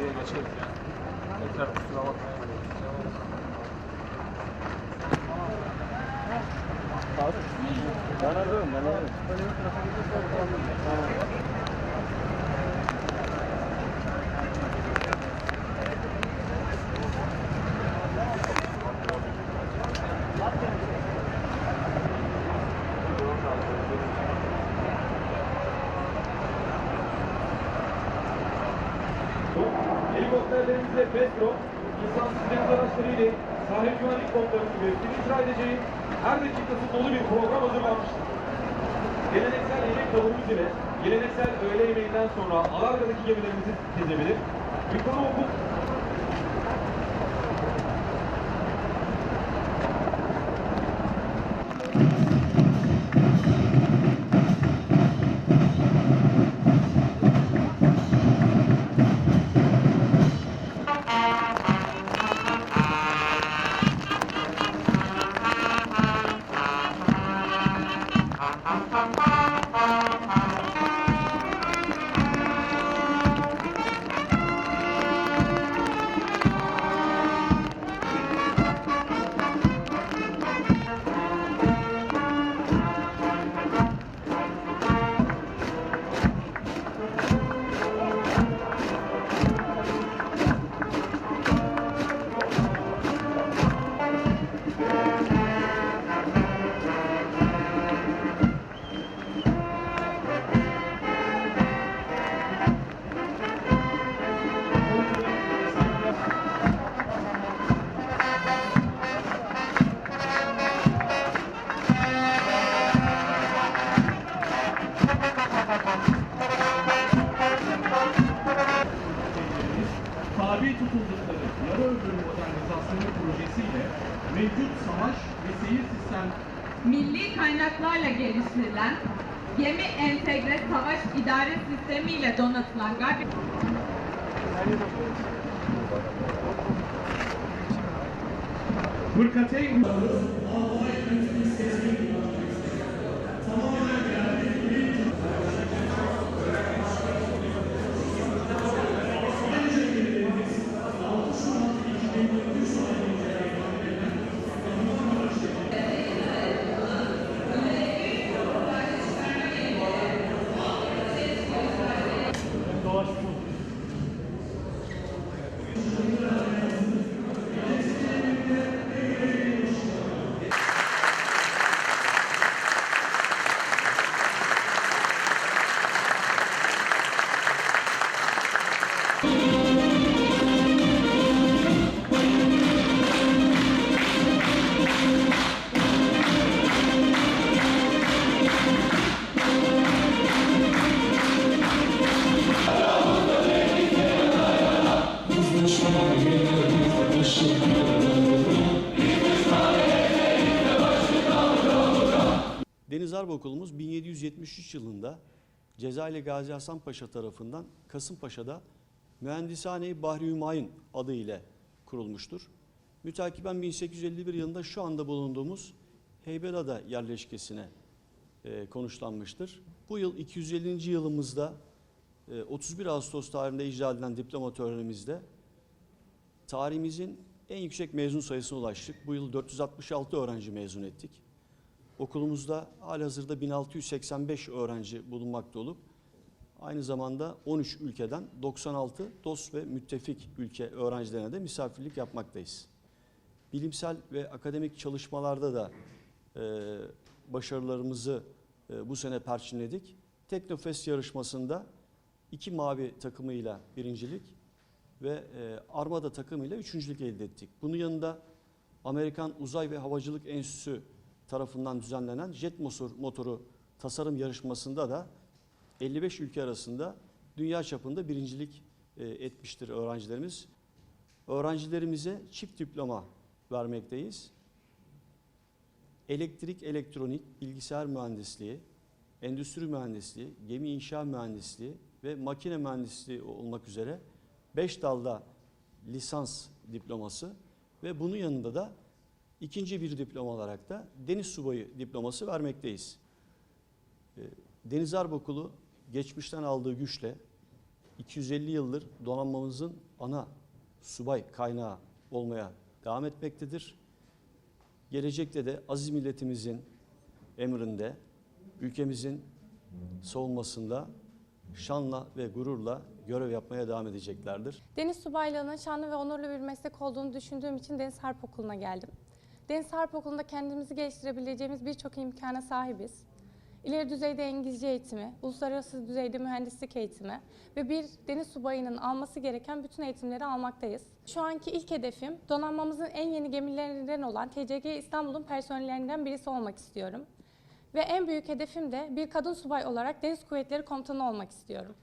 geçeriz yani. Tekrar kusura bakmayın. Ben arıyorum, ben arıyorum. Helikopterlerimizle Petro, insansız deniz araçları ile sahil güvenlik botları gibi icra edeceği her dakikası dolu bir program hazırlanmıştır. Geleneksel yemek tavuğumuz ile geleneksel öğle yemeğinden sonra Alarga'daki gemilerimizi gezebilir. Yukarı okul 当当当。Tabi tutuldukları yarı ömür modernizasyonu projesiyle mevcut savaş ve seyir sistem milli kaynaklarla geliştirilen gemi entegre savaş idare sistemiyle donatılan Gabi Fırkateyn Harp Okulumuz 1773 yılında Cezayirli Gazi Hasan Paşa tarafından Kasımpaşa'da Mühendishane-i Bahri Hümayun adı ile kurulmuştur. Mütakiben 1851 yılında şu anda bulunduğumuz Heybeliada yerleşkesine e, konuşlanmıştır. Bu yıl 250. yılımızda e, 31 Ağustos tarihinde icra edilen diploma törenimizde tarihimizin en yüksek mezun sayısına ulaştık. Bu yıl 466 öğrenci mezun ettik. Okulumuzda halihazırda 1685 öğrenci bulunmakta olup aynı zamanda 13 ülkeden 96 dost ve müttefik ülke öğrencilerine de misafirlik yapmaktayız. Bilimsel ve akademik çalışmalarda da e, başarılarımızı e, bu sene perçinledik. Teknofest yarışmasında iki mavi takımıyla birincilik ve e, Armada takımıyla üçüncülük elde ettik. Bunun yanında Amerikan Uzay ve Havacılık Enstitüsü tarafından düzenlenen jet motor, motoru tasarım yarışmasında da 55 ülke arasında dünya çapında birincilik e, etmiştir öğrencilerimiz. Öğrencilerimize çift diploma vermekteyiz. Elektrik, elektronik, bilgisayar mühendisliği, endüstri mühendisliği, gemi inşa mühendisliği ve makine mühendisliği olmak üzere 5 dalda lisans diploması ve bunun yanında da ikinci bir diploma olarak da deniz subayı diploması vermekteyiz. Ee, Deniz Harp Okulu geçmişten aldığı güçle 250 yıldır donanmamızın ana subay kaynağı olmaya devam etmektedir. Gelecekte de aziz milletimizin emrinde ülkemizin savunmasında şanla ve gururla görev yapmaya devam edeceklerdir. Deniz subaylığının şanlı ve onurlu bir meslek olduğunu düşündüğüm için Deniz Harp Okulu'na geldim. Deniz Harp Okulu'nda kendimizi geliştirebileceğimiz birçok imkana sahibiz. İleri düzeyde İngilizce eğitimi, uluslararası düzeyde mühendislik eğitimi ve bir deniz subayının alması gereken bütün eğitimleri almaktayız. Şu anki ilk hedefim donanmamızın en yeni gemilerinden olan TCG İstanbul'un personellerinden birisi olmak istiyorum. Ve en büyük hedefim de bir kadın subay olarak Deniz Kuvvetleri Komutanı olmak istiyorum.